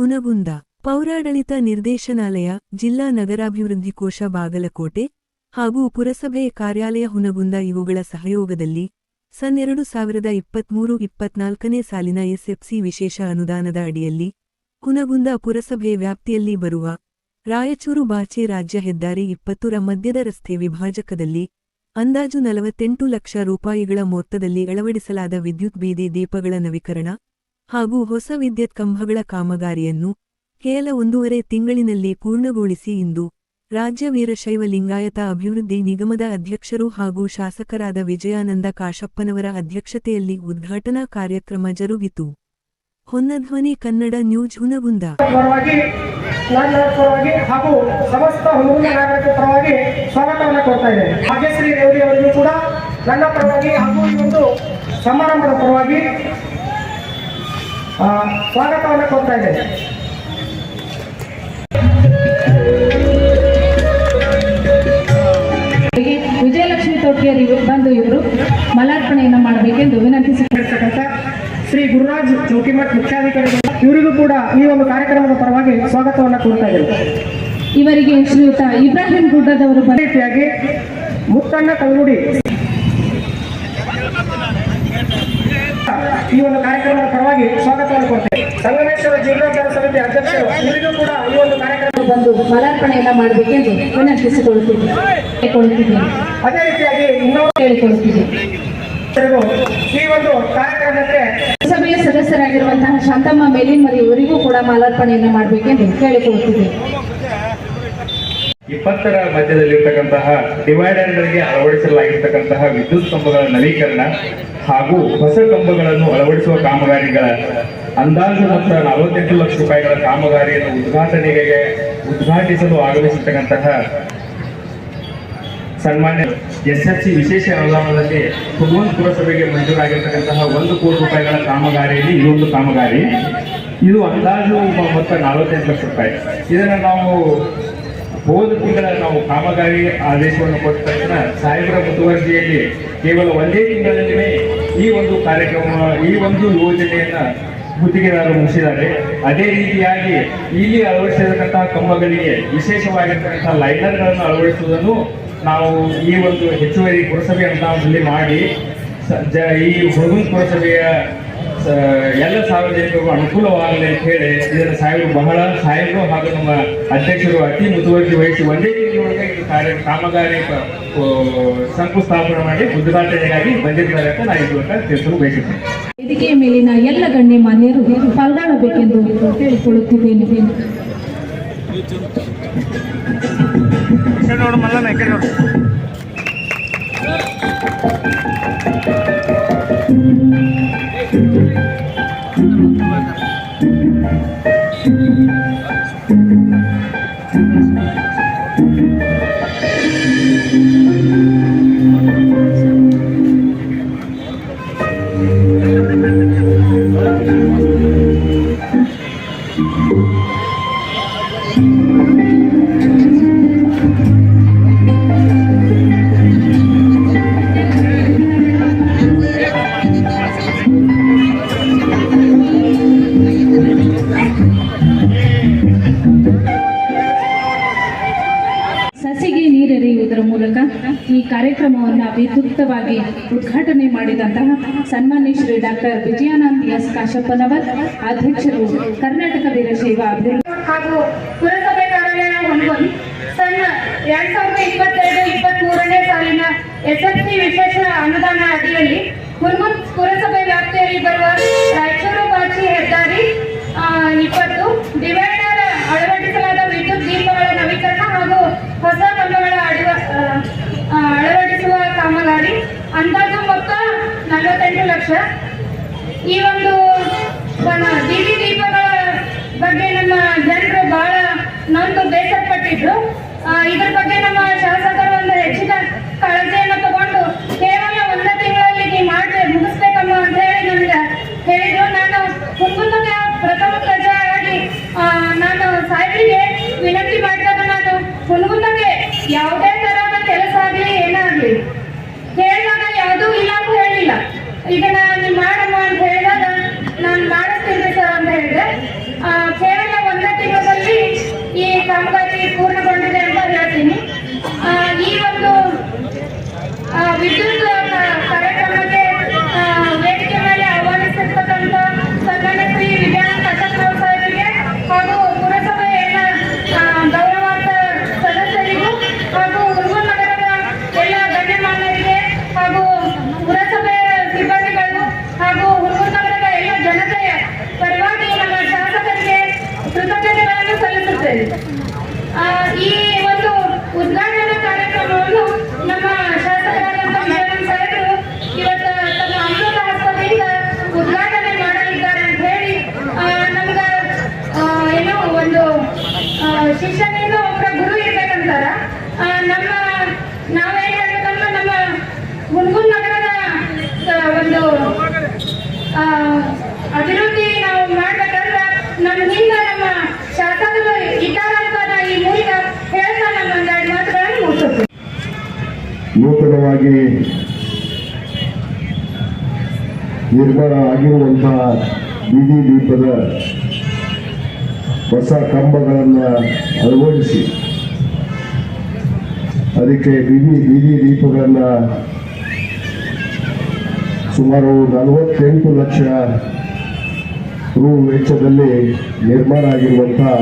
ಹುನಗುಂದ ಪೌರಾಡಳಿತ ನಿರ್ದೇಶನಾಲಯ, ಜಿಲ್ಲಾ ನಗರಾಭಿವೃದ್ಧಿ ಕೋಶ ಬಾಗಲಕೋಟೆ ಹಾಗೂ ಪುರಸಭೆಯ ಕಾರ್ಯಾಲಯ ಹುನಗುಂದ ಇವುಗಳ ಸಹಯೋಗದಲ್ಲಿ ಸನ್ ಎರಡು ಸಾವಿರದ ಇಪ್ಪತ್ಮೂರು ಇಪ್ಪತ್ನಾಲ್ಕನೇ ಸಾಲಿನ ಎಸ್ಎಫ್ಸಿ ವಿಶೇಷ ಅನುದಾನದ ಅಡಿಯಲ್ಲಿ ಹುನಗುಂದ ಪುರಸಭೆ ವ್ಯಾಪ್ತಿಯಲ್ಲಿ ಬರುವ ರಾಯಚೂರು ಬಾಚೆ ರಾಜ್ಯ ಹೆದ್ದಾರಿ ಇಪ್ಪತ್ತರ ಮಧ್ಯದ ರಸ್ತೆ ವಿಭಾಜಕದಲ್ಲಿ ಅಂದಾಜು ನಲವತ್ತೆಂಟು ಲಕ್ಷ ರೂಪಾಯಿಗಳ ಮೊತ್ತದಲ್ಲಿ ಅಳವಡಿಸಲಾದ ವಿದ್ಯುತ್ ಬೀದಿ ದೀಪಗಳ ನವೀಕರಣ ಹಾಗೂ ಹೊಸ ವಿದ್ಯುತ್ ಕಂಬಗಳ ಕಾಮಗಾರಿಯನ್ನು ಕೇವಲ ಒಂದೂವರೆ ತಿಂಗಳಿನಲ್ಲಿ ಪೂರ್ಣಗೊಳಿಸಿ ಇಂದು ರಾಜ್ಯ ವೀರಶೈವ ಲಿಂಗಾಯತ ಅಭಿವೃದ್ಧಿ ನಿಗಮದ ಅಧ್ಯಕ್ಷರು ಹಾಗೂ ಶಾಸಕರಾದ ವಿಜಯಾನಂದ ಕಾಶಪ್ಪನವರ ಅಧ್ಯಕ್ಷತೆಯಲ್ಲಿ ಉದ್ಘಾಟನಾ ಕಾರ್ಯಕ್ರಮ ಜರುಗಿತು. ಹೊನ್ನಧ್ವನಿ ಕನ್ನಡ ನ್ಯೂಸ್ ಹುನಗುಂದ. ಹಾಗೂ ಸಮಸ್ತ ಸ್ವಾಗತವನ್ನು ಕೊಡ್ತಾ ಭಾಗ್ಯಶ್ರೀ ರೇವಡಿ ಅವರಿಗೂ ಕೂಡ ನನ್ನ ಪರವಾಗಿ ಹಾಗೂ ಈ ಸಮಾರಂಭದ ಪರವಾಗಿ ಸ್ವಾಗತವನ್ನು ಕೊಡ್ತಾ ಅವರಿಗೆ ವಿಜಯಲಕ್ಷ್ಮಿ ತೊಟ್ಟಿಯರ್ ಬಂದು ಇವರು ಮಲಾರ್ಪಣೆಯನ್ನು ಮಾಡಬೇಕೆಂದು ವಿನಂತಿಸಿರ್ತಕ್ಕಂಥ ಶ್ರೀ ಗುರುರಾಜ್ ಚೌಕಿಮಠ್ ಮುಖ್ಯಾಧಿಕಾರಿಗಳು ಇವರಿಗೂ ಕೂಡ ಈ ಒಂದು ಕಾರ್ಯಕ್ರಮದ ಪರವಾಗಿ ಸ್ವಾಗತವನ್ನು ಕೊಡ್ತಾ ಇದ್ದಾರೆ ಇವರಿಗೆ ಶ್ರೀಯುತ ಇಬ್ರಾಹಿಂ ಗುಡ್ಡದವರು ಅದೇ ರೀತಿಯಾಗಿ ಮುತ್ತಣ್ಣ ಕಲ್ಗುಡಿ ಈ ಒಂದು ಕಾರ್ಯಕ್ರಮದ ಪರವಾಗಿ ಸ್ವಾಗತವನ್ನು ಕೊಡ್ತೇವೆ ಸಂಗಮೇಶ್ವರ ಜೀರ್ಣೋದ್ಧಾರ ಸಮಿತಿ ಅಧ್ಯಕ್ಷರು ಇವರಿಗೂ ಕೂಡ ಈ ಒಂದು ಕಾರ್ಯಕ್ರಮ ಬಂದು ಮಲಾರ್ಪಣೆಯನ್ನು ಮಾಡಬೇಕೆಂದು ವಿನಂತಿಸಿಕೊಳ್ಳುತ್ತಿದ್ದೇನೆ. ಅದೇ ರೀತಿಯಾಗಿ ಇನ್ನೊಂದು ಕೇಳಿಕೊಳ್ಳುತ್ತಿದ್ದೇನೆ. ಈ ಒಂದು ಕಾರ್ಯಕ್ರಮಕ್ಕೆ ಸಭೆಯ ಸದಸ್ಯರಾಗಿರುವಂತಹ ಶಾಂತಮ್ಮ ಮೇಲಿನ್ಮರಿ ಇವರಿಗೂ ಕೂಡ ಮಾಲಾರ್ಪಣೆಯನ್ನು ಮಾಡಬೇಕೆಂದು ಕೇಳಿಕೊಳ್ಳುತ್ತಿದ್ದೇನೆ. ಇಪ್ಪತ್ತರ ಮಧ್ಯದಲ್ಲಿರ್ತಕ್ಕಂತಹ ಡಿವೈಡರ್ಗಳಿಗೆ ಅಳವಡಿಸಲಾಗಿರ್ತಕ್ಕಂತಹ ವಿದ್ಯುತ್ ಕಂಬಗಳ ನವೀಕರಣ ಹಾಗೂ ಹೊಸ ಕಂಬಗಳನ್ನು ಅಳವಡಿಸುವ ಕಾಮಗಾರಿಗಳ ಅಂದಾಜು ಮೊತ್ತ ನಲವತ್ತೆಂಟು ಲಕ್ಷ ರೂಪಾಯಿಗಳ ಕಾಮಗಾರಿಯನ್ನು ಉದ್ಘಾಟನೆಗೆ ಉದ್ಘಾಟಿಸಲು ಆಗಮಿಸಿರ್ತಕ್ಕಂತಹ ಸನ್ಮಾನ್ಯ ಎಸ್ ಎಸ್ ಸಿ ವಿಶೇಷ ಅನುದಾನದಲ್ಲಿ ಕುಮೋನ್ ಪುರಸಭೆಗೆ ಮಂಜೂರಾಗಿರ್ತಕ್ಕಂತಹ ಒಂದು ಕೋಟಿ ರೂಪಾಯಿಗಳ ಕಾಮಗಾರಿಯಲ್ಲಿ ಇದೊಂದು ಕಾಮಗಾರಿ. ಇದು ಅಂದಾಜು ಮೊತ್ತ ನಲವತ್ತೆಂಟು ಲಕ್ಷ ರೂಪಾಯಿ. ಇದನ್ನು ನಾವು ಹೋದ ತಿಂಗಳ ನಾವು ಕಾಮಗಾರಿ ಆದೇಶವನ್ನು ಕೊಟ್ಟ ತಕ್ಷಣ ಸಾಹೇಬರ ಮುತುವರ್ಜಿಯಲ್ಲಿ ಕೇವಲ ಒಂದೇ ತಿಂಗಳಲ್ಲಿಯೇ ಈ ಒಂದು ಕಾರ್ಯಕ್ರಮ, ಈ ಒಂದು ಯೋಜನೆಯನ್ನ ಗುತ್ತಿಗೆದಾರರು ಮುಗಿಸಿದ್ದಾರೆ. ಅದೇ ರೀತಿಯಾಗಿ ಇಲ್ಲಿ ಅಳವಡಿಸಿರತಕ್ಕಂತಹ ಕಂಬಗಳಿಗೆ ವಿಶೇಷವಾಗಿರ್ತಕ್ಕಂತಹ ಲೈನರ್ಗಳನ್ನು ಅಳವಡಿಸುವುದನ್ನು ನಾವು ಈ ಒಂದು ಹೆಚ್ಚುವರಿ ಪುರಸಭೆ ಅನುದಾನದಲ್ಲಿ ಮಾಡಿ ಈ ಹುಡುಗನ್ ಪುರಸಭೆಯ ಎಲ್ಲ ಸಾರ್ವಜನಿಕರಿಗೂ ಅನುಕೂಲವಾಗಲಿ ಅಂತ ಹೇಳಿ ಇದನ್ನು ಸಾಹೇಬರು ಬಹಳ ಸಾಹೇಬರು ಹಾಗೂ ನಮ್ಮ ಅಧ್ಯಕ್ಷರು ಅತಿ ಮುತುವರ್ಜಿ ವಹಿಸಿ ಒಂದೇ ರೀತಿಯೊಳಗೆ ಇದು ಕಾರ್ಯ ಕಾಮಗಾರಿ ಶಂಕುಸ್ಥಾಪನೆ ಮಾಡಿ ಉದ್ಘಾಟನೆಗಾಗಿ ಬಂದಿದ್ದಾರೆ ಅಂತ ನಾನು ಇದು ತಿಳಿಸಲು ಬಯಸುತ್ತೇನೆ ವೇದಿಕೆಯ ಮೇಲಿನ ಎಲ್ಲ ಗಣ್ಯಮಾನ್ಯರು ಪಾಲ್ಗೊಳ್ಳಬೇಕೆಂದು ಕೇಳಿಕೊಳ್ಳುತ್ತಿದ್ದೇನೆ ಸಸಿಗೆ ಉದ್ಘಾಟನೆ ಮಾಡಿದಂತಹ ಸನ್ಮಾನ್ಯ ಶ್ರೀ ಡಾಕ್ಟರ್ ವಿಜಯಾನಂದ್ ಎಸ್ ಕಾಶಪ್ಪನವರ್, ಅಧ್ಯಕ್ಷರು ಕರ್ನಾಟಕ ವೀರಶೈವ ಅಭಿವೃದ್ಧಿ ಹಾಗೂ ಪುರಸಭೆ ಕಾರ್ಯಾಲಯ ಹೊಂದ್ಕೊಂಡು ಸಣ್ಣ ಎರಡ್ ಸಾವಿರದ ಇಪ್ಪತ್ತೆರಡು ಸಾಲಿನ ಎಸ್ಎಫ್ಸಿ ವಿಶೇಷ ಅನುದಾನ ಅಡಿಯಲ್ಲಿ ಹುರ್ಮುನ್ ಪುರಸಭೆ ವ್ಯಾಪ್ತಿಯಲ್ಲಿ ಬರುವ ರಾಯಚೂರು ಬಾಚಿ ಹೆದ್ದಾರಿ ಇಪ್ಪತ್ತು ಡಿವೈಡರ್ ಅಳವಡಿಸಲಾದ ವಿದ್ಯುತ್ ದೀಪಗಳ ನವೀಕರಣ ಹಾಗೂ ಹೊಸ ಕಂಬಗಳ ಅಡಿವ ಆ, ಆ, ಅಳವಡಿಸುವ ಕಾಮಗಾರಿ ಅಂದಾಜು ಮೊತ್ತ ಲಕ್ಷ ಈ ಒಂದು que ನಿರ್ಮಾಣ ಆಗಿರುವಂತಹ ಬೀದಿ ದೀಪದ ಹೊಸ ಕಂಬಗಳನ್ನು ಅಳವಡಿಸಿ, ಅದಕ್ಕೆ ಬೀದಿ ಬೀದಿ ದೀಪಗಳನ್ನು ಸುಮಾರು ನಲವತ್ತೆಂಟು ಲಕ್ಷ ರು ವೆಚ್ಚದಲ್ಲಿ ನಿರ್ಮಾಣ ಆಗಿರುವಂತಹ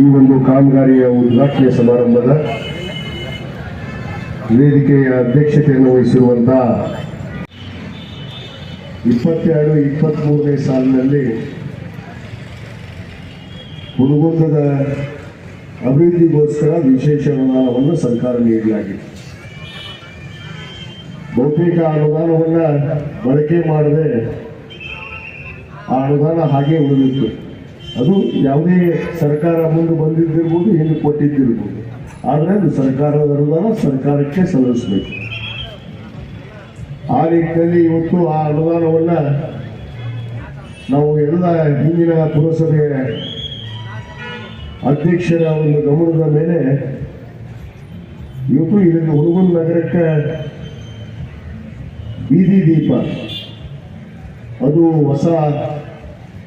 ಈ ಒಂದು ಕಾಮಗಾರಿಯ ಉದ್ಘಾಟನೆ ಸಮಾರಂಭದ ವೇದಿಕೆಯ ಅಧ್ಯಕ್ಷತೆಯನ್ನು ವಹಿಸಿರುವಂತಹ ಇಪ್ಪತ್ತೆರಡು ಇಪ್ಪತ್ತ್ಮೂರನೇ ಸಾಲಿನಲ್ಲಿ ಹುಡುಗುಂದದ ಅಭಿವೃದ್ಧಿಗೋಸ್ಕರ ವಿಶೇಷ ಅನುದಾನವನ್ನು ಸರ್ಕಾರ ನೀಡಲಾಗಿದೆ. ಬಹುತೇಕ ಅನುದಾನವನ್ನು ಬಳಕೆ ಮಾಡದೆ ಆ ಅನುದಾನ ಹಾಗೆ ಉಳಿದಿತ್ತು. ಅದು ಯಾವುದೇ ಸರ್ಕಾರ ಮುಂದೆ ಬಂದಿದ್ದಿರ್ಬೋದು ಹಿಂದೆ ಕೊಟ್ಟಿದ್ದಿರ್ಬೋದು. ಆದರೆ ಅದು ಸರ್ಕಾರದ ಅನುದಾನ ಸರ್ಕಾರಕ್ಕೆ ಸಲ್ಲಿಸಬೇಕು. ಆ ನಿಟ್ಟಿನಲ್ಲಿ ಇವತ್ತು ಆ ಅನುದಾನವನ್ನು ನಾವು ಎಲ್ಲ ಹಿಂದಿನ ಪುರಸಭೆ ಅಧ್ಯಕ್ಷರ ಒಂದು ಗಮನದ ಮೇಲೆ ಇವತ್ತು ಇದನ್ನು ಹುಡುಗನ ನಗರಕ್ಕೆ ಬೀದಿ ದೀಪ. ಅದು ಹೊಸ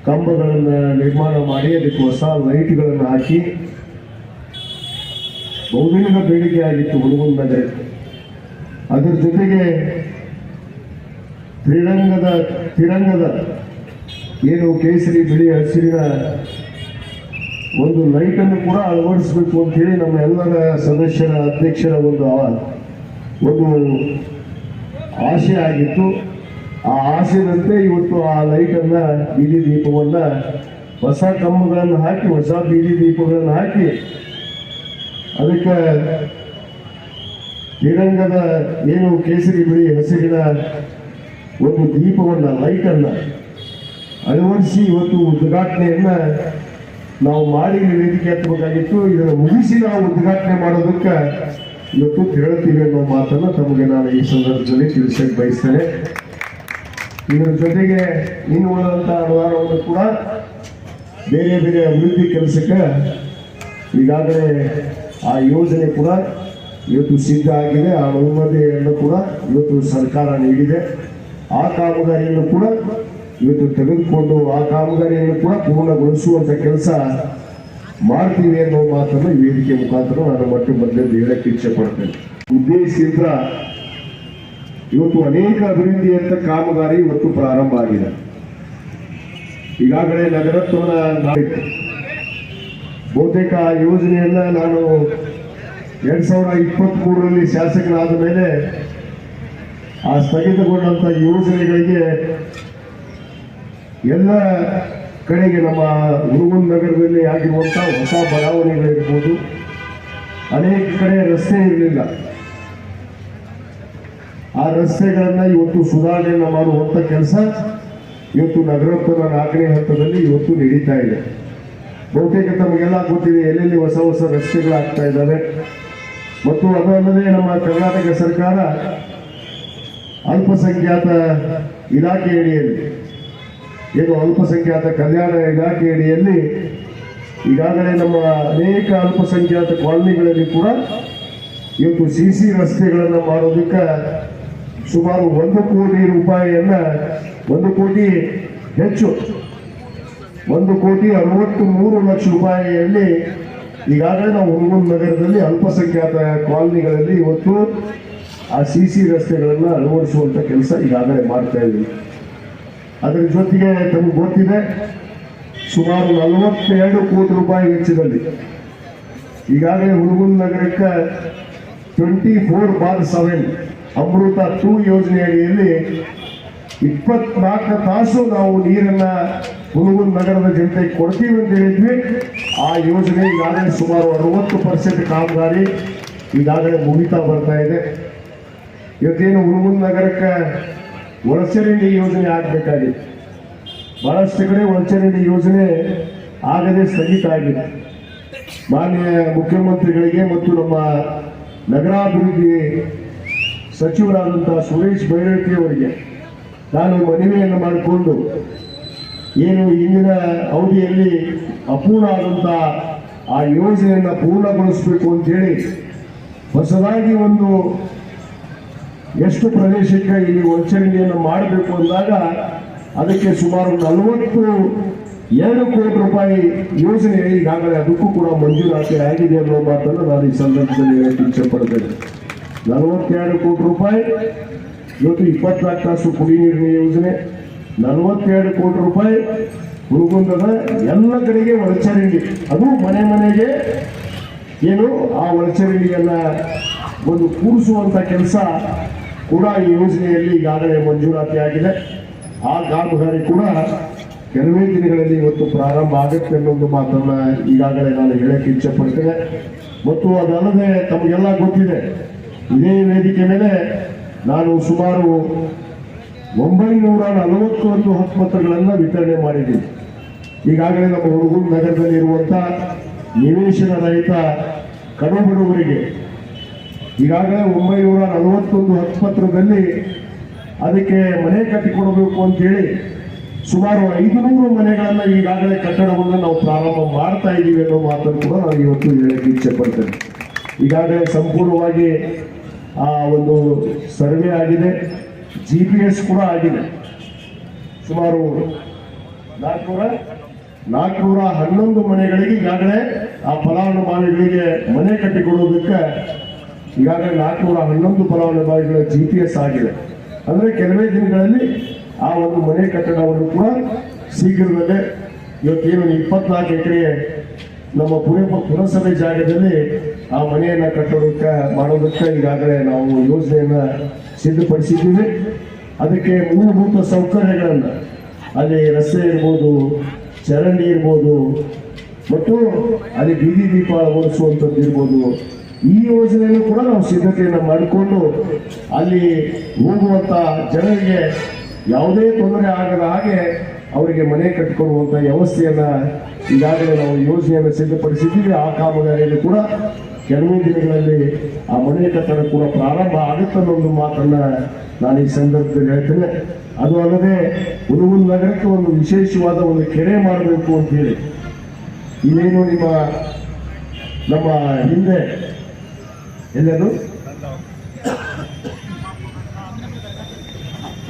ಕಂಬಗಳನ್ನು ನಿರ್ಮಾಣ ಮಾಡಿ, ಅದಕ್ಕೆ ಹೊಸ ಲೈಟ್ಗಳನ್ನು ಹಾಕಿ ಬಹುದಿನದ ಬೇಡಿಕೆ ಆಗಿತ್ತು ಹುಡುಗನ ನಗರಕ್ಕೆ. ಅದರ ಜೊತೆಗೆ ತ್ರಿರಂಗದ ತಿರಂಗದ ಏನು ಕೇಸರಿ, ಬಿಳಿ, ಹಸಿರಿನ ಒಂದು ಲೈಟನ್ನು ಕೂಡ ಅಳವಡಿಸಬೇಕು ಅಂತೇಳಿ ನಮ್ಮ ಎಲ್ಲರ ಸದಸ್ಯರ, ಅಧ್ಯಕ್ಷರ ಒಂದು ಒಂದು ಆಸೆ ಆಗಿತ್ತು. ಆ ಆಸೆಯಂತೆ ಇವತ್ತು ಆ ಲೈಟನ್ನು ಬೀದಿ ದೀಪವನ್ನು ಹೊಸ ಕಂಬಗಳನ್ನು ಹಾಕಿ, ಹೊಸ ಬೀದಿ ದೀಪಗಳನ್ನು ಹಾಕಿ, ಅದಕ್ಕೆ ತಿರಂಗದ ಏನು ಕೇಸರಿ, ಬಿಳಿ, ಹಸಿರಿನ ಒಂದು ದೀಪವನ್ನು, ಲೈಟನ್ನು ಅಳವಡಿಸಿ ಇವತ್ತು ಉದ್ಘಾಟನೆಯನ್ನು ನಾವು ಮಾಡಿ ವೇದಿಕೆ ಹತ್ತಬೇಕಾಗಿತ್ತು. ಇದನ್ನು ಮುಗಿಸಿ ನಾವು ಉದ್ಘಾಟನೆ ಮಾಡೋದಕ್ಕೆ ಇವತ್ತು ಹೇಳ್ತೀವಿ ಅನ್ನೋ ಮಾತನ್ನು ತಮಗೆ ನಾನು ಈ ಸಂದರ್ಭದಲ್ಲಿ ತಿಳಿಸಕ್ಕೆ ಬಯಸ್ತೇನೆ. ಇದರ ಜೊತೆಗೆ ಇನ್ನು ಉಳಿದಂಥ ಅನುದಾನವನ್ನು ಕೂಡ ಬೇರೆ ಬೇರೆ ಅಭಿವೃದ್ಧಿ ಕೆಲಸಕ್ಕೆ ಈಗಾಗಲೇ ಆ ಯೋಜನೆ ಕೂಡ ಇವತ್ತು ಸಿದ್ಧ ಆಗಿದೆ. ಆ ಅನುಮತಿಯನ್ನು ಕೂಡ ಇವತ್ತು ಸರ್ಕಾರ ನೀಡಿದೆ. ಆ ಕಾಮಗಾರಿಯನ್ನು ಕೂಡ ಇವತ್ತು ತೆಗೆದುಕೊಂಡು ಆ ಕಾಮಗಾರಿಯನ್ನು ಕೂಡ ಪೂರ್ಣಗೊಳಿಸುವಂತ ಕೆಲಸ ಮಾಡ್ತೀವಿ ಅನ್ನೋ ಮಾತನ್ನು ವೇದಿಕೆ ಮುಖಾಂತರ ನಾನು ಮತ್ತೆ ಮೊದಲೇ ಹೇಳಕ್ಕೆ ಇಚ್ಛೆ ಪಡ್ತೇನೆ ಉದ್ದೇಶದಿಂದ ಇವತ್ತು ಅನೇಕ ಅಭಿವೃದ್ಧಿಯಂತ ಕಾಮಗಾರಿ ಇವತ್ತು ಪ್ರಾರಂಭ ಆಗಿದೆ. ಈಗಾಗಲೇ ನಗರತ್ವನ ಬಹುತೇಕ ಯೋಜನೆಯನ್ನ ನಾನು ಎರಡ್ ಸಾವಿರದ ಇಪ್ಪತ್ತ್ ಮೂರರಲ್ಲಿ ಶಾಸಕರಾದ ಮೇಲೆ ಆ ಸ್ಥಗಿತಗೊಂಡಂತ ಯೋಜನೆಗಳಿಗೆ ಎಲ್ಲ ಕಡೆಗೆ ನಮ್ಮ ಹುಡುಗನ್ ನಗರದಲ್ಲಿ ಆಗಿರುವಂತಹ ಹೊಸ ಬಡಾವಣೆಗಳಿರ್ಬೋದು. ಅನೇಕ ಕಡೆ ರಸ್ತೆ ಇರಲಿಲ್ಲ. ಆ ರಸ್ತೆಗಳನ್ನ ಇವತ್ತು ಸುಧಾರಣೆಯನ್ನ ಮಾಡುವಂತ ಕೆಲಸ ಇವತ್ತು ನಗರೋತ್ತರ ನಾಲ್ಕನೇ ಹಂತದಲ್ಲಿ ಇವತ್ತು ನಡೀತಾ ಇದೆ. ಬಹುತೇಕ ತಮಗೆಲ್ಲ ಗೊತ್ತಿದೆ ಎಲ್ಲೆಲ್ಲಿ ಹೊಸ ಹೊಸ ರಸ್ತೆಗಳಾಗ್ತಾ ಇದ್ದಾವೆ. ಮತ್ತು ಅದಲ್ಲದೆ ನಮ್ಮ ಕರ್ನಾಟಕ ಸರ್ಕಾರ ಅಲ್ಪಸಂಖ್ಯಾತ ಇಲಾಖೆ ಅಡಿಯಲ್ಲಿ ಏನು ಅಲ್ಪಸಂಖ್ಯಾತ ಕಲ್ಯಾಣ ಇಲಾಖೆಯಡಿಯಲ್ಲಿ ಈಗಾಗಲೇ ನಮ್ಮ ಅನೇಕ ಅಲ್ಪಸಂಖ್ಯಾತ ಕಾಲನಿಗಳಲ್ಲಿ ಕೂಡ ಇವತ್ತು ಸಿ ಸಿ ರಸ್ತೆಗಳನ್ನು ಮಾಡೋದಕ್ಕೆ ಸುಮಾರು ಒಂದು ಕೋಟಿ ರೂಪಾಯಿಯನ್ನ, ಒಂದು ಕೋಟಿ ಹೆಚ್ಚು, ಒಂದು ಕೋಟಿ ಅರವತ್ತು ಮೂರು ಲಕ್ಷ ರೂಪಾಯಿಯಲ್ಲಿ ಈಗಾಗಲೇ ನಾವು ಹುಣಗುನ್ ನಗರದಲ್ಲಿ ಅಲ್ಪಸಂಖ್ಯಾತ ಕಾಲನಿಗಳಲ್ಲಿ ಇವತ್ತು ಆ ಸಿ ಸಿ ರಸ್ತೆಗಳನ್ನು ಅಳವಡಿಸುವಂತ ಕೆಲಸ ಈಗಾಗಲೇ ಮಾಡ್ತಾ ಇದ್ದೀವಿ. ಅದರ ಜೊತೆಗೆ ತಮಗೆ ಗೊತ್ತಿದೆ, ಸುಮಾರು ನಲವತ್ತೆರಡು ಕೋಟಿ ರೂಪಾಯಿ ವೆಚ್ಚದಲ್ಲಿ ಈಗಾಗಲೇ ಹುಡುಗನ ನಗರಕ್ಕೆ twenty four bar seven Amrut two ಯೋಜನೆ ಅಡಿಯಲ್ಲಿ ಇಪ್ಪತ್ನಾಲ್ಕು ತಾಸು ನಾವು ನೀರನ್ನ ಹುಣಗುನ್ ನಗರದ ಜನತೆಗೆ ಕೊಡ್ತೀವಿ ಅಂತ ಹೇಳಿದ್ವಿ. ಆ ಯೋಜನೆ ಈಗಾಗಲೇ ಸುಮಾರು ಅರವತ್ತು ಪರ್ಸೆಂಟ್ ಕಾಮಗಾರಿ ಈಗಾಗಲೇ ಮುಗಿತಾ ಬರ್ತಾ ಇದೆ. ಇವತ್ತೇನು ಹುಣಗುನ್ ನಗರಕ್ಕೆ ಒಳಚರಂಡಿ ಯೋಜನೆ ಆಗಬೇಕಾಗಿತ್ತು ಬಹಳಷ್ಟು ಕಡೆ ಒಳಚರಂಡಿ ಯೋಜನೆ ಆಗದೆ ಸ್ಥಗಿತ ಆಗಿದೆ. ಮಾನ್ಯ ಮುಖ್ಯಮಂತ್ರಿಗಳಿಗೆ ಮತ್ತು ನಮ್ಮ ನಗರಾಭಿವೃದ್ಧಿ ಸಚಿವರಾದಂಥ ಸುರೇಶ್ ಬೈರತಿ ಅವರಿಗೆ ನಾನು ಮನವಿಯನ್ನು ಮಾಡಿಕೊಂಡು ಏನು ಇಂದಿನ ಅವಧಿಯಲ್ಲಿ ಅಪೂರ್ಣ ಆದಂಥ ಆ ಯೋಜನೆಯನ್ನು ಪೂರ್ಣಗೊಳಿಸಬೇಕು ಅಂತೇಳಿ ಹೊಸದಾಗಿ ಒಂದು ಎಷ್ಟು ಪ್ರದೇಶಕ್ಕೆ ಈ ವಂಚನೆಯನ್ನು ಮಾಡಬೇಕು ಅಂದಾಗ ಅದಕ್ಕೆ ಸುಮಾರು ನಲವತ್ತು ಎರಡು ಕೋಟಿ ರೂಪಾಯಿ ಯೋಜನೆ ಈಗಾಗಲೇ ಅದಕ್ಕೂ ಕೂಡ ಮಂಜೂರಾತಿ ಆಗಿದೆ ಅನ್ನೋ ಮಾತನ್ನು ನಾನು ಈ ಸಂದರ್ಭದಲ್ಲಿ ಹೇಳಕ್ಕೆ ಇಚ್ಛೆಪಡ್ತೇನೆ. ನಲವತ್ತೆರಡು ಕೋಟಿ ರೂಪಾಯಿ, ಇವತ್ತು ಇಪ್ಪತ್ನಾಲ್ಕು ತಾಸು ಕುಡಿ ನೀರಿನ ಯೋಜನೆ, ನಲವತ್ತೆರಡು ಕೋಟಿ ರೂಪಾಯಿ ಹುಡುಗುಂದದ ಎಲ್ಲ ಕಡೆಗೆ ಒಳಚರಂಡಿ. ಅದು ಮನೆ ಮನೆಗೆ ಏನು ಆ ಒಳಚರಂಡಿಯನ್ನ ಒಂದು ಕೂರಿಸುವಂಥ ಕೆಲಸ ಕೂಡ ಈ ಯೋಜನೆಯಲ್ಲಿ ಈಗಾಗಲೇ ಮಂಜೂರಾತಿ ಆಗಿದೆ ಆ ಕಾಮಗಾರಿ ಕೂಡ ಕೆಲವೇ ದಿನಗಳಲ್ಲಿ ಇವತ್ತು ಪ್ರಾರಂಭ ಆಗುತ್ತೆ ಅನ್ನೋದು ಮಾತನ್ನ ಈಗಾಗಲೇ ನಾನು ಹೇಳಕ್ಕೆ ಇಚ್ಛೆ ಪಡ್ತೇನೆ ಮತ್ತು ಅದಲ್ಲದೆ ತಮಗೆಲ್ಲ ಗೊತ್ತಿದೆ, ಇದೇ ವೇದಿಕೆ ಮೇಲೆ ನಾನು ಸುಮಾರು ಒಂಬೈನೂರ ನಲವತ್ತೊಂದು ಹಕ್ಕುಪತ್ರಗಳನ್ನು ವಿತರಣೆ ಮಾಡಿದ್ದೀನಿ ಈಗಾಗಲೇ ನಮ್ಮ ಹುಡುಗೂರು ನಗರದಲ್ಲಿ ಇರುವಂತ ನಿವೇಶನ ರಹಿತ ಕಡುಬಡವರಿಗೆ ಈಗಾಗಲೇ ಒಂಬೈನೂರ ನಲವತ್ತೊಂದು ಹಕ್ಕುಪತ್ರದಲ್ಲಿ ಅದಕ್ಕೆ ಮನೆ ಕಟ್ಟಿಕೊಡಬೇಕು ಅಂತೇಳಿ ಸುಮಾರು ಐದುನೂರು ಮನೆಗಳನ್ನ ಈಗಾಗಲೇ ಕಟ್ಟಡವನ್ನು ನಾವು ಪ್ರಾರಂಭ ಮಾಡ್ತಾ ಇದ್ದೀವಿ ಅನ್ನೋ ಮಾತನ್ನು ಕೂಡ ನಾನು ಇವತ್ತು ಹೇಳಕ್ಕೆ ಇಚ್ಛೆ ಪಡ್ತೇನೆ ಈಗಾಗಲೇ ಸಂಪೂರ್ಣವಾಗಿ ಆ ಒಂದು ಸರ್ವೆ ಆಗಿದೆ ಜಿ ಪಿ ಎಸ್ ಕೂಡ ಆಗಿದೆ. ಸುಮಾರು ನಾಲ್ಕುನೂರ ನಾಲ್ಕುನೂರ ಹನ್ನೊಂದು ಮನೆಗಳಿಗೆ ಈಗಾಗಲೇ ಆ ಫಲಾನುಭವಿಗಳಿಗೆ ಮನೆ ಕಟ್ಟಿಕೊಡೋದಕ್ಕೆ ಈಗಾಗಲೇ ನಾಲ್ಕುನೂರ ಹನ್ನೊಂದು ಫಲಾನುಭವಿಗಳ ಜಿ ಪಿ ಎಸ್ ಆಗಿದೆ. ಅಂದರೆ ಕೆಲವೇ ದಿನಗಳಲ್ಲಿ ಆ ಒಂದು ಮನೆ ಕಟ್ಟಡವನ್ನು ಕೂಡ ಶೀಘ್ರದಲ್ಲೇ ಇವತ್ತೇನು ಇಪ್ಪತ್ನಾಲ್ಕು ಎಕರೆ ನಮ್ಮ ಪುರ ಪುರಸಭೆ ಜಾಗದಲ್ಲಿ ಆ ಮನೆಯನ್ನ ಕಟ್ಟೋದಕ್ಕೆ ಮಾಡೋದಕ್ಕೆ ಈಗಾಗಲೇ ನಾವು ಯೋಜನೆಯನ್ನು ಸಿದ್ಧಪಡಿಸಿದ್ದೀವಿ. ಅದಕ್ಕೆ ಮೂಲಭೂತ ಸೌಕರ್ಯಗಳನ್ನು ಅಲ್ಲಿ ರಸ್ತೆ ಇರ್ಬೋದು, ಚರಂಡಿ ಇರ್ಬೋದು, ಮತ್ತು ಅಲ್ಲಿ ಬೀದಿ ದೀಪ ಓಡಿಸುವಂಥದ್ದು ಇರ್ಬೋದು. ಈ ಯೋಜನೆಯನ್ನು ಕೂಡ ನಾವು ಸಿದ್ಧತೆಯನ್ನು ಮಾಡಿಕೊಂಡು ಅಲ್ಲಿ ಹೋಗುವಂತ ಜನರಿಗೆ ಯಾವುದೇ ತೊಂದರೆ ಆಗದ ಹಾಗೆ ಅವರಿಗೆ ಮನೆ ಕಟ್ಟಿಕೊಡುವಂತಹ ವ್ಯವಸ್ಥೆಯನ್ನ ಈಗಾಗಲೇ ನಾವು ಯೋಜನೆಯನ್ನು ಸಿದ್ಧಪಡಿಸಿದ್ದೀವಿ. ಆ ಕಾಮಗಾರಿಯಲ್ಲಿ ಕೂಡ ಕೆಲವೇ ದಿನಗಳಲ್ಲಿ ಆ ಮನೆ ಕಟ್ಟಡ ಕೂಡ ಪ್ರಾರಂಭ ಆಗುತ್ತೆ ಅನ್ನೋದು ಮಾತನ್ನ ನಾನು ಈ ಸಂದರ್ಭದಲ್ಲಿ ಹೇಳ್ತೇನೆ. ಅದು ಅಲ್ಲದೆ ಹುಡುಗನ ನಗರಕ್ಕೆ ಒಂದು ವಿಶೇಷವಾದ ಒಂದು ಕೆರೆ ಮಾಡಬೇಕು ಅಂತ ಹೇಳಿ. ಇನ್ನೇನು ನಿಮ್ಮ ನಮ್ಮ ಹಿಂದೆ ಎಲ್ಲದು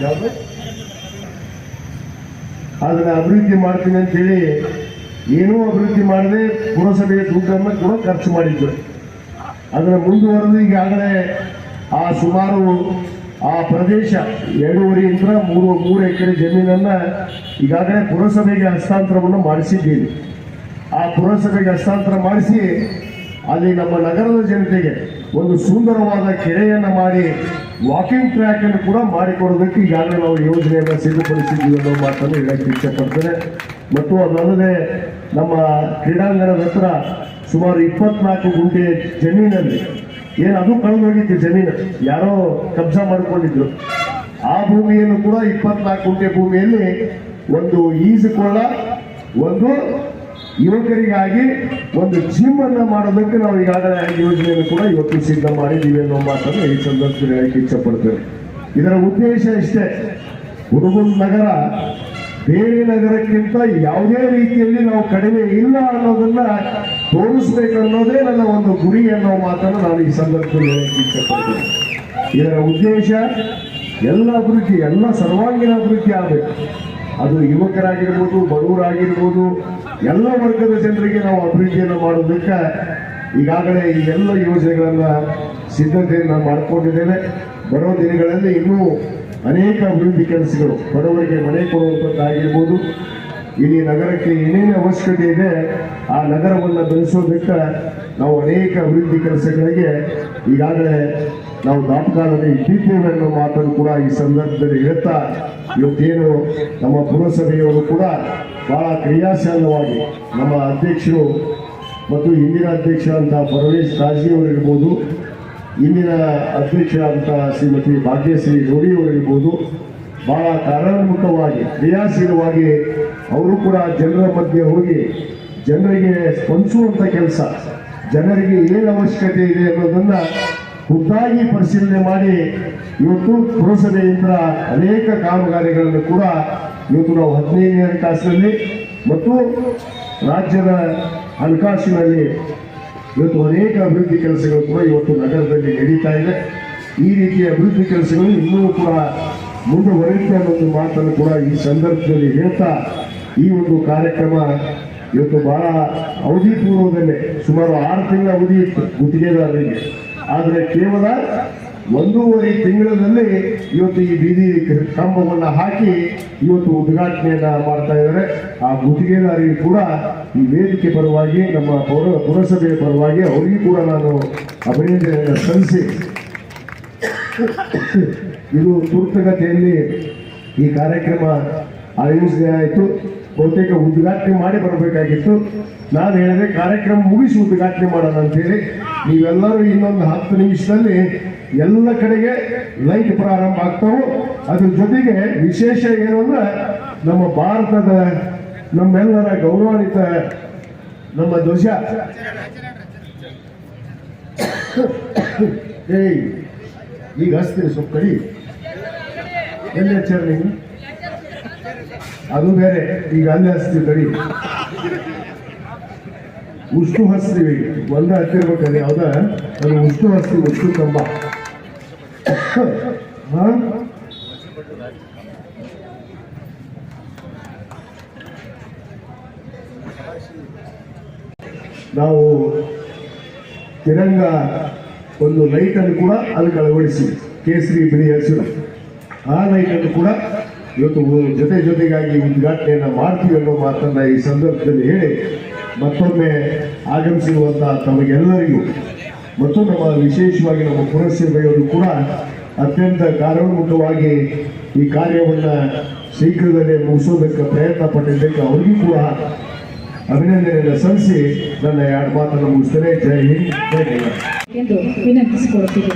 ಯಾವುದು? ಅದನ್ನ ಅಭಿವೃದ್ಧಿ ಮಾಡ್ತೀನಿ ಅಂತ ಹೇಳಿ ಏನೂ ಅಭಿವೃದ್ಧಿ ಮಾಡದೆ ಪುರಸಭೆಯ ದುಡ್ಡನ್ನು ಕೂಡ ಖರ್ಚು ಮಾಡಿದ್ರು. ಅದರ ಮುಂದುವರೆದು ಈಗಾಗಲೇ ಆ ಸುಮಾರು ಆ ಪ್ರದೇಶ ಎರಡೂವರೆಯಿಂದ ಮೂರು ಮೂರು ಎಕರೆ ಜಮೀನನ್ನ ಈಗಾಗಲೇ ಪುರಸಭೆಗೆ ಹಸ್ತಾಂತರವನ್ನು ಮಾಡಿಸಿದ್ದೀವಿ. ಆ ಪುರಸಭೆಗೆ ಹಸ್ತಾಂತರ ಮಾಡಿಸಿ ಅಲ್ಲಿ ನಮ್ಮ ನಗರದ ಜನತೆಗೆ ಒಂದು ಸುಂದರವಾದ ಕೆರೆಯನ್ನು ಮಾಡಿ ವಾಕಿಂಗ್ ಟ್ರ್ಯಾಕ್ ಅನ್ನು ಕೂಡ ಮಾಡಿಕೊಡೋದಕ್ಕೆ ಈಗಾಗಲೇ ನಾವು ಯೋಜನೆಯನ್ನು ಸಿದ್ಧಪಡಿಸಿದ್ದೀವಿ ಅನ್ನೋ ಮಾತನ್ನು ಹೇಳಕ್ಕೆ ಇಷ್ಟಪಡ್ತೇನೆ ಮತ್ತು ಅದಲ್ಲದೆ ನಮ್ಮ ಕ್ರೀಡಾಂಗಣದ ಹತ್ರ ಸುಮಾರು ಇಪ್ಪತ್ನಾಲ್ಕು ಗುಂಟೆ ಜಮೀನಲ್ಲಿ, ಏನು ಅದು ಕಳೆದೋಗಿತ್ತು ಜಮೀನು, ಯಾರೋ ಕಬ್ಜಾ ಮಾಡಿಕೊಂಡಿದ್ರು. ಆ ಭೂಮಿಯನ್ನು ಕೂಡ ಇಪ್ಪತ್ನಾಲ್ಕು ಗುಂಟೆ ಭೂಮಿಯಲ್ಲಿ ಒಂದು ಈಜುಕೊಳ್ಳ ಒಂದು ಯುವಕರಿಗಾಗಿ ಒಂದು ಜಿಮ್ ಅನ್ನ ಮಾಡೋದಕ್ಕೆ ನಾವು ಈಗಾಗಲೇ ಯೋಜನೆಯನ್ನು ಕೂಡ ಇವತ್ತು ಸಿದ್ಧ ಮಾಡಿದ್ದೀವಿ ಅನ್ನೋ ಮಾತನ್ನು ಈ ಸಂದರ್ಭದಲ್ಲಿ ಹೇಳಕ್ಕೆ ಇಚ್ಛಪಡ್ತೇವೆ ಇದರ ಉದ್ದೇಶ ಇಷ್ಟೇ. ಹುಡುಗನ ನಗರ ಬೇರೆ ನಗರಕ್ಕಿಂತ ಯಾವುದೇ ರೀತಿಯಲ್ಲಿ ನಾವು ಕಡಿಮೆ ಇಲ್ಲ ಅನ್ನೋದನ್ನ ತೋರಿಸ್ಬೇಕು ಅನ್ನೋದೇ ನನ್ನ ಒಂದು ಗುರಿ ಅನ್ನೋ ಮಾತನ್ನು ನಾನು ಈ ಸಂದರ್ಭದಲ್ಲಿ ಹೇಳಕ್ಕೆ ಇಚ್ಛಪಡ್ತೇನೆ. ಇದರ ಉದ್ದೇಶ ಎಲ್ಲ ಅಭಿವೃದ್ಧಿ, ಎಲ್ಲ ಸರ್ವಾಂಗೀಣ ಅಭಿವೃದ್ಧಿ ಆಗಬೇಕು. ಅದು ಯುವಕರಾಗಿರ್ಬೋದು, ಬಡವರಾಗಿರ್ಬೋದು ಎಲ್ಲ ವರ್ಗದ ಜನರಿಗೆ ನಾವು ಅಭಿವೃದ್ಧಿಯನ್ನು ಮಾಡೋದಕ್ಕೆ ಈಗಾಗಲೇ ಈ ಎಲ್ಲ ಯೋಜನೆಗಳನ್ನ ಸಿದ್ಧತೆಯನ್ನು ಮಾಡಿಕೊಂಡಿದ್ದೇವೆ. ಬರೋ ದಿನಗಳಲ್ಲಿ ಇನ್ನೂ ಅನೇಕ ಅಭಿವೃದ್ಧಿ ಕೆಲಸಗಳು ಬಡವರಿಗೆ ಮನೆ ಕೊಡುವಂಥದ್ದಾಗಿರ್ಬೋದು ಇಲ್ಲಿ ನಗರಕ್ಕೆ ಏನೇನು ಅವಶ್ಯಕತೆ ಇದೆ ಆ ನಗರವನ್ನು ಬೆಳೆಸೋದಕ್ಕೆ ನಾವು ಅನೇಕ ಅಭಿವೃದ್ಧಿ ಕೆಲಸಗಳಿಗೆ ಈಗಾಗಲೇ ನಾವು ದಾಪಕಾಲದಲ್ಲಿ ಇಟ್ಟಿದ್ದೇವೆ ಅನ್ನೋ ಮಾತನ್ನು ಕೂಡ ಈ ಸಂದರ್ಭದಲ್ಲಿ ಹೇಳ್ತಾ, ಇವತ್ತೇನು ನಮ್ಮ ಪುರಸಭೆಯವರು ಕೂಡ ಬಹಳ ಕ್ರಿಯಾಶೀಲವಾಗಿ ನಮ್ಮ ಅಧ್ಯಕ್ಷರು ಮತ್ತು ಹಿಂದಿನ ಅಂತ ಪರಮೇಶ್ ರಾಜಿ ಅವರಿರ್ಬೋದು ಇಂದಿನ ಅಂತ ಶ್ರೀಮತಿ ಭಾಗ್ಯಶ್ರೀ ಗೌಡಿ ಅವರಿರ್ಬೋದು ಬಹಳ ಕಾರ್ಯೋನ್ಮುಖವಾಗಿ ಕ್ರಿಯಾಶೀಲವಾಗಿ ಅವರು ಕೂಡ ಜನರ ಮಧ್ಯೆ ಹೋಗಿ ಜನರಿಗೆ ಸ್ಪಂದಿಸುವಂಥ ಕೆಲಸ, ಜನರಿಗೆ ಏನು ಅವಶ್ಯಕತೆ ಇದೆ ಅನ್ನೋದನ್ನು ಖುದ್ದಾಗಿ ಪರಿಶೀಲನೆ ಮಾಡಿ ಇವತ್ತು ಪುರಸಭೆಯಿಂದ ಅನೇಕ ಕಾಮಗಾರಿಗಳನ್ನು ಕೂಡ ಇವತ್ತು ನಾವು ಹದಿನೈದನೇ ಹಣಕಾಸಿನಲ್ಲಿ ಮತ್ತು ರಾಜ್ಯದ ಹಣಕಾಸಿನಲ್ಲಿ ಇವತ್ತು ಅನೇಕ ಅಭಿವೃದ್ಧಿ ಕೆಲಸಗಳು ಕೂಡ ಇವತ್ತು ನಗರದಲ್ಲಿ ನಡೀತಾ ಇದೆ. ಈ ರೀತಿಯ ಅಭಿವೃದ್ಧಿ ಕೆಲಸಗಳು ಇನ್ನೂ ಕೂಡ ಮುಂದುವರಿಯುತ್ತೆ ಅನ್ನೋದು ಮಾತನ್ನು ಕೂಡ ಈ ಸಂದರ್ಭದಲ್ಲಿ ಹೇಳ್ತಾ ಈ ಒಂದು ಕಾರ್ಯಕ್ರಮ ಇವತ್ತು ಬಹಳ ಅವಧಿ ಪೂರ್ವದಲ್ಲೇ ಸುಮಾರು ಆರು ತಿಂಗಳ ಅವಧಿ ಇತ್ತು ಗುತ್ತಿಗೆದಾರರಿಗೆ. ಆದರೆ ಕೇವಲ ಒಂದೂವರೆ ತಿಂಗಳಲ್ಲಿ ಇವತ್ತು ಈ ಬೀದಿ ಕಂಬವನ್ನು ಹಾಕಿ ಇವತ್ತು ಉದ್ಘಾಟನೆಯನ್ನ ಮಾಡ್ತಾ ಇದ್ದಾರೆ. ಆ ಗುತ್ತಿಗೆದಾರಿಗೆ ಕೂಡ ಈ ವೇದಿಕೆ ಪರವಾಗಿ, ನಮ್ಮ ಪೌರ, ಪುರಸಭೆಯ ಪರವಾಗಿ ಅವರಿಗೂ ಕೂಡ ನಾನು ಅಭಿನಂದನೆಯನ್ನು ಸಲ್ಲಿಸಿ, ಇದು ತುರ್ತಗತಿಯಲ್ಲಿ ಈ ಕಾರ್ಯಕ್ರಮ ಆಯೋಜನೆ ಆಯಿತು. ಬಹುತೇಕ ಉದ್ಘಾಟನೆ ಮಾಡಿ ಬರಬೇಕಾಗಿತ್ತು. ನಾನು ಹೇಳಿದೆ, ಕಾರ್ಯಕ್ರಮ ಮುಗಿಸಿ ಉದ್ಘಾಟನೆ ಮಾಡೋಣ ಅಂತೇಳಿ ನೀವೆಲ್ಲರೂ ಇನ್ನೊಂದು ಹತ್ತು ನಿಮಿಷದಲ್ಲಿ ಎಲ್ಲ ಕಡೆಗೆ ಲೈಟ್ ಪ್ರಾರಂಭ ಆಗ್ತಾವು. ಅದ್ರ ಜೊತೆಗೆ ವಿಶೇಷ ಏನು ಅಂದ್ರೆ ನಮ್ಮ ಭಾರತದ ನಮ್ಮೆಲ್ಲರ ಗೌರವಾನ್ವಿತ ನಮ್ಮ ಧ್ವಜ. ಏಯ್, ಈಗ ಹಸ್ತೀರಿ ಸ್ವಲ್ಪ ಕಡಿ. ಎಲ್ಲಿ ನೀವು ಅದು ಬೇರೆ, ಈಗ ಅಲ್ಲಿ ಹಸ್ತೀವಿ ಕಡಿ. ಉಷ್ಟು ಹಸ್ತೀವಿ ಈಗ ಒಂದ ಹತ್ತಿರ್ಬೇಕಲ್ಲಿ ಯಾವ್ದ ಅದು ಉಷ್ಟು ಹಸ್ತೀವಿ ಉಷ್ಟು ಕಂಬ. ನಾವು ತಿರಂಗ ಒಂದು ಲೈಟ್ ಅನ್ನು ಕೂಡ ಅಲ್ಲಿ ಅಳವಡಿಸಿ. ಕೇಸರಿ ಬಿಳಿ ಹಸಿರು. ಆ ಲೈಟ್ ಅನ್ನು ಕೂಡ ಇವತ್ತು ಜೊತೆ ಜೊತೆಗಾಗಿ ಉದ್ಘಾಟನೆಯನ್ನು ಮಾಡ್ತೀವಿ ಅನ್ನೋ ಮಾತನ್ನ ಈ ಸಂದರ್ಭದಲ್ಲಿ ಹೇಳಿ ಮತ್ತೊಮ್ಮೆ ಆಗಮಿಸಿರುವಂತಹ ತಮಗೆಲ್ಲರಿಗೂ ಮತ್ತು ನಮ್ಮ ವಿಶೇಷವಾಗಿ ನಮ್ಮ ಪುರಸಭೆಯವರು ಕೂಡ ಅತ್ಯಂತ ಕಾರಣಮುಖವಾಗಿ ಈ ಕಾರ್ಯವನ್ನು ಶೀಘ್ರದಲ್ಲೇ ಮುಗಿಸೋದಕ್ಕೆ ಪ್ರಯತ್ನ ಪಟ್ಟಿದ್ದಕ್ಕೆ ಅವರಿಗೂ ಕೂಡ ಅಭಿನಂದನೆಯನ್ನು ಸಲ್ಲಿಸಿ ನನ್ನ ಎರಡು ಮಾತನ್ನು ಮುಗಿಸ್ತೇನೆ. ಜೈ ಹಿಂದ್, ಜೈ ವಿನಂತಿಸಿಕೊಡುತ್ತೀವಿ